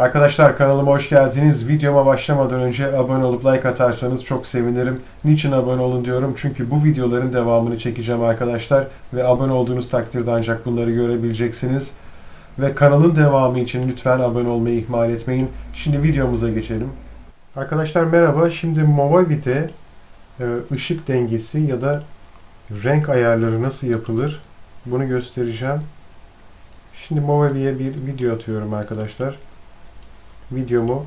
Arkadaşlar kanalıma hoş geldiniz. Videoma başlamadan önce abone olup like atarsanız çok sevinirim. Niçin abone olun diyorum? Çünkü bu videoların devamını çekeceğim arkadaşlar. Ve abone olduğunuz takdirde ancak bunları görebileceksiniz. Ve kanalın devamı için lütfen abone olmayı ihmal etmeyin. Şimdi videomuza geçelim. Arkadaşlar merhaba. Şimdi Movabit'e e, ışık dengesi ya da renk ayarları nasıl yapılır? Bunu göstereceğim. Şimdi Movavi'ye bir video atıyorum arkadaşlar. Videomu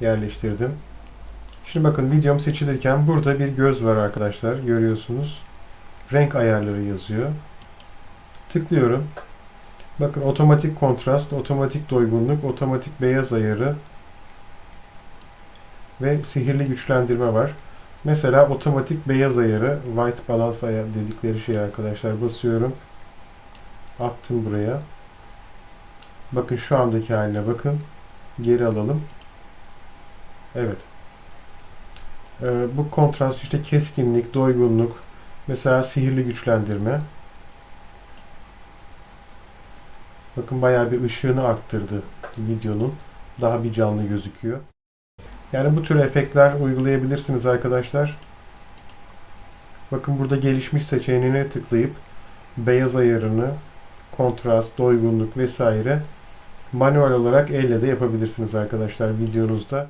yerleştirdim. Şimdi bakın videom seçilirken burada bir göz var arkadaşlar. Görüyorsunuz. Renk ayarları yazıyor. Tıklıyorum. Bakın otomatik kontrast, otomatik doygunluk, otomatik beyaz ayarı ve sihirli güçlendirme var. Mesela otomatik beyaz ayarı, white balance ayarı dedikleri şey arkadaşlar. Basıyorum. Attım buraya. Bakın şu andaki haline bakın. Geri alalım. Evet. Ee, bu kontrast işte keskinlik, doygunluk, mesela sihirli güçlendirme. Bakın bayağı bir ışığını arttırdı videonun. Daha bir canlı gözüküyor. Yani bu tür efektler uygulayabilirsiniz arkadaşlar. Bakın burada gelişmiş seçeneğine tıklayıp beyaz ayarını, kontrast, doygunluk vesaire manuel olarak elle de yapabilirsiniz arkadaşlar videonuzda.